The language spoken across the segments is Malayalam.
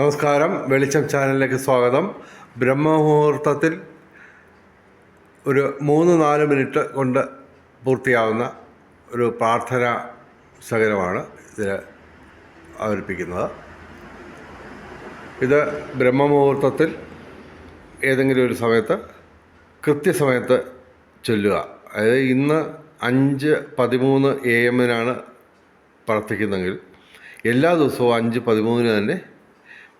നമസ്കാരം. വെളിച്ചം ചാനലിലേക്ക് സ്വാഗതം. ബ്രഹ്മമുഹൂർത്തത്തിൽ ഒരു മൂന്ന് നാല് മിനിറ്റ് കൊണ്ട് പൂർത്തിയാവുന്ന ഒരു പ്രാർത്ഥന ശകലമാണ് ഇതിൽ അവതരിപ്പിക്കുന്നത്. ഇത് ബ്രഹ്മമുഹൂർത്തത്തിൽ ഏതെങ്കിലും ഒരു സമയത്ത് കൃത്യസമയത്ത് ചൊല്ലുക. അതായത് ഇന്ന് അഞ്ച് പതിമൂന്ന് എ എമ്മിനാണ് പ്രാർത്ഥിക്കുന്നതെങ്കിൽ എല്ലാ ദിവസവും അഞ്ച് പതിമൂന്നിന് തന്നെ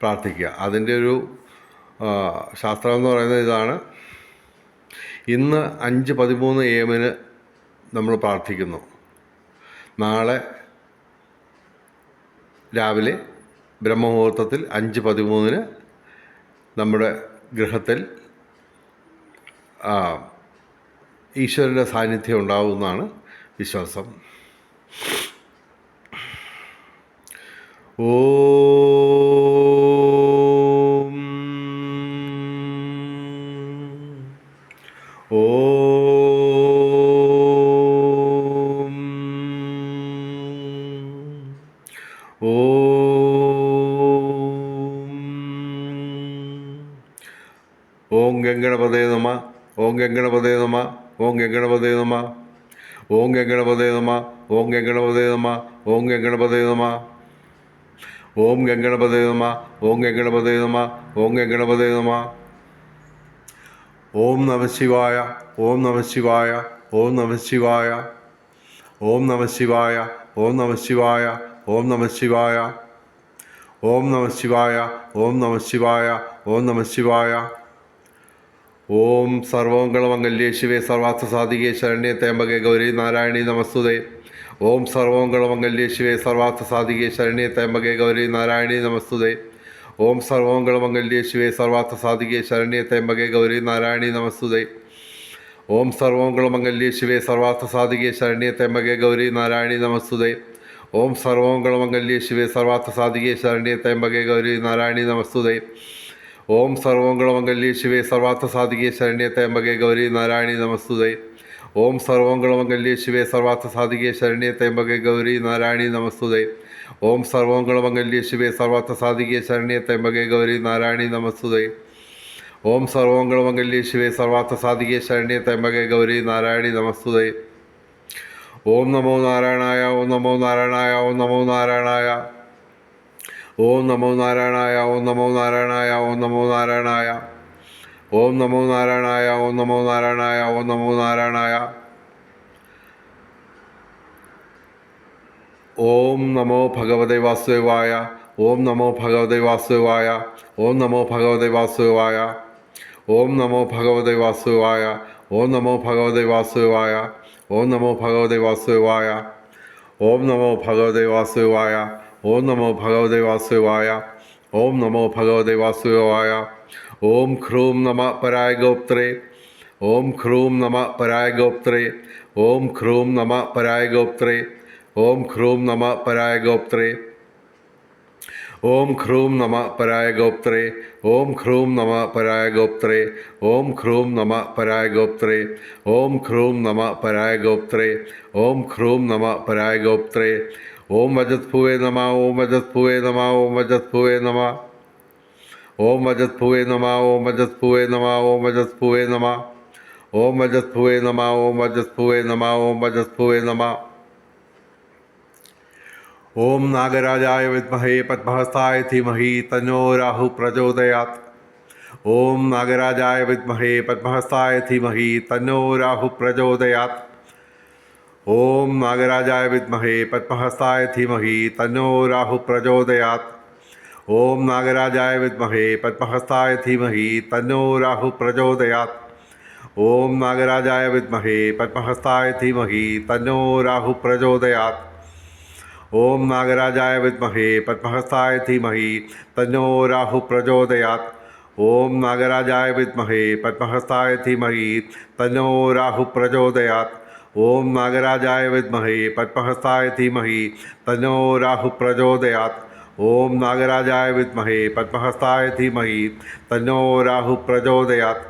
പ്രാർത്ഥിക്കുക. അതിന്റെ ഒരു ശാസ്ത്രം എന്ന് പറയുന്ന ഇതാണ്. ഇന്ന് അഞ്ച് പതിമൂന്ന് എ എമ്മിന് നമ്മൾ പ്രാർത്ഥിക്കുന്നു. നാളെ രാവിലെ ബ്രഹ്മമുഹൂർത്തത്തിൽ അഞ്ച് പതിമൂന്നിന് നമ്മുടെ ഗൃഹത്തിൽ ഈശ്വരന്റെ സാന്നിധ്യം ഉണ്ടാവുമെന്നാണ് വിശ്വാസം. ഓം ഓം ഗംഗണപതേ നമ. ഓം ഗംഗണപതേ നമ. ഓം ഗംഗണപതേ നമ. ഓം ഗംഗണപതേ നമ. ഓം ഗംഗണപതേ നമ. ഓം ഗംഗണപതേ നമ. ഓം ഗംഗണപതേ നമ. ഓം ഗംഗണപതേ നമ. ഓം ഗംഗണപതേ നമ. ഓം നമശിവായ ഓം നമശിവായ ഓം നമശിവായ ഓം നമശിവായ ഓം നമശിവായ ഓം നമശിവായ ഓം നമശിവായ ഓം നമശിവായ ഓം നമ ശിവായ. ഓം സർവമംഗളമംഗല്യേ ശിവേ സർവാർത്ഥ സാധികേ ശരണ്യ തേമ്പകേ ഗൗരി നാരായണി നമസ്തുതേ. ഓം സർവമംഗളമംഗല്യേ ശിവേ സർവാർത്ഥ സാധികേ ശരണ്യ തേമ്പകേ ഗൗരി നാരായണി നമസ്തുതേ. ഓം സർവമംഗളമംഗല്യേ ശിവേ സർവാർത്ഥ സാധികേ ശരണ്യ തേമ്പകേ ഗൗരി നാരായണി നമസ്തുതേ. ഓം സർവമംഗളമംഗല്യേ ശിവേ സർവാർത്ഥ സാധികേ ശരണ്യ തേമ്പകേ ഗൗരി നാരായണി നമസ്തുതേ. ഓം സർവമംഗളമംഗല്യേ ശിവേ സർവാർത്ഥ സാധികേ ശരണ്യ തേമ്പകേ ഗൗരി നാരായണി നമസ്തുതേ. ഓം സർവമംഗളമംഗല്യേ ശിവേ സർവാർത്ഥ സാധികേ ശരണ്യേ തേമ്പകേ ഗൗരി നാരായണി നമസ്തുതേ. ഓം സർവമംഗളമംഗല്യേ ശിവേ സർവാർത്ഥ സാധികേ ശരണ്യേ തേമ്പകേ ഗൗരി നാരായണി നമസ്തുതേ. ഓം സർവമംഗളമംഗല്യേ ശിവേ സർവാർത്ഥ സാധികേ ശരണ്യേ തേമ്പകേ ഗൗരി നാരായണി നമസ്തുതേ. ഓം സർവമംഗളമംഗല്യേ ശിവേ സർവാർത്ഥ സാധികേ ശരണ്യേ തേമ്പകേ ഗൗരി നാരായണി നമസ്തുതേ. ഓം നമോ നാരായണായ ഓം നമോ നാരായണായ ഓം നമോ നാരായണായ. ഓം നമോ നാരായണായ ഓം നമോ നാരായണായ ഓം നമോ നാരായണായ ഓം നമോ നാരായണായ ഓം നമോ നാരായണായ ഓം നമോ നാരായണായ ഓം നമോ ഭഗവതേ വാസുദേവായ ഓം നമോ ഭഗവതേ വാസുദേവായ ഓം നമോ ഭഗവതേ വാസുദേവായ ഓം നമോ ഭഗവതേ വാസുദേവായ ഓം നമോ ഭഗവതേ വാസുദേവായ ഓം നമോ ഭഗവതേ വാസുദേവായ ഓം നമോ ഭഗവതേ വാസുദേവായ ഓം നമോ ഭഗവതേ വാസുദേവായ ഓം നമോ ഭഗവതേ വാസുദേവായ ഓം ഖ്രൂം നമ പരായ ഗോപ്ത്രേ ഓം ഖ്രൂം നമ പരായ ഗോപ്ത്രേ ഓം ഖ്രൂം നമ പരായ ഗോപ്ത്രേ ഓം ഖ്രൂം നമ പരായ ഗോപ്ത്രേ ഓം ഖ്രൂം നമ പരായ ഗോപ്ത്രേ ഓം ഖ്രൂം നമ പരായ ഗോപ്ത്രേ ഓം ഖ്രൂം നമ പരായ ഗോപ്ത്രേ ഓം ഖ്രൂം നമ പരായ ഗോപ്ത്രേ ഓം ഖ്രൂം നമ പരായ ഗോപ്ത്രേ ഓം വജത് ഭുവേ നമ ഓം വജത് ഭുവേ നമ ഓം വജത് ഭുവേ നമ ഓം വജത് ഭുവേ നമ ഓം വജത് ഭുവേ നമ ഓം വജത് ഭുവേ നമ ഓം വജത് ഭുവേ നമ ഓം വജത് ഭുവേ നമ ഓം വജത് ഭുവേ നമ ഓം നാഗരാജായ വിദ്മഹേ പദ്മഹസ്തായ ധീമഹി തന്നോ രാഹു ओम नागराजाय विद्महे पद्महस्ताय धीमहि, तन्नो राहु प्रचोदयात्। ओम नागराजाय विद्महे पद्महस्ताय धीमहि, तन्नो राहु प्रचोदयात्। ओम नागराजाय विद्महे पद्महस्ताय धीमहि, तन्नो राहु प्रचोदयात्। ओम नागराजाय विद्महे पद्महस्ताय धीमहि, तन्नो राहु प्रचोदयात्। ओम नागराजाय विद्महे पद्महस्ताय धीमहि, तन्नो राहु प्रचोदयात्। ഓം നാഗരാജായ വിദ്മഹേ പത്മഹസ്തായ ധീമഹി തന്നോ രാഹു പ്രചോദയാത്. ഓം നാഗരാജായ വിദ്മഹേ പത്മഹസ്തായ ധീമഹി തന്നോ രാഹു പ്രചോദയാത്.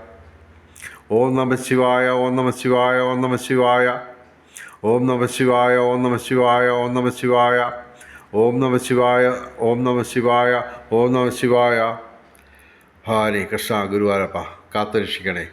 ഓം നമ ശിവായ ഓം നമ ശിവായ ഓം നമ ശിവായ. ഓം നമ ശിവായ ഓം നമ ശിവായ ഓം നമ ശിവായ. ഓം നമ ശിവായ ഓം നമ ശിവായ ഓം നമ ശിവായ. ഹരേ കൃഷ്ണ ഗുരുവാരപ്പ കാത്തുരക്ഷിക്കണേ.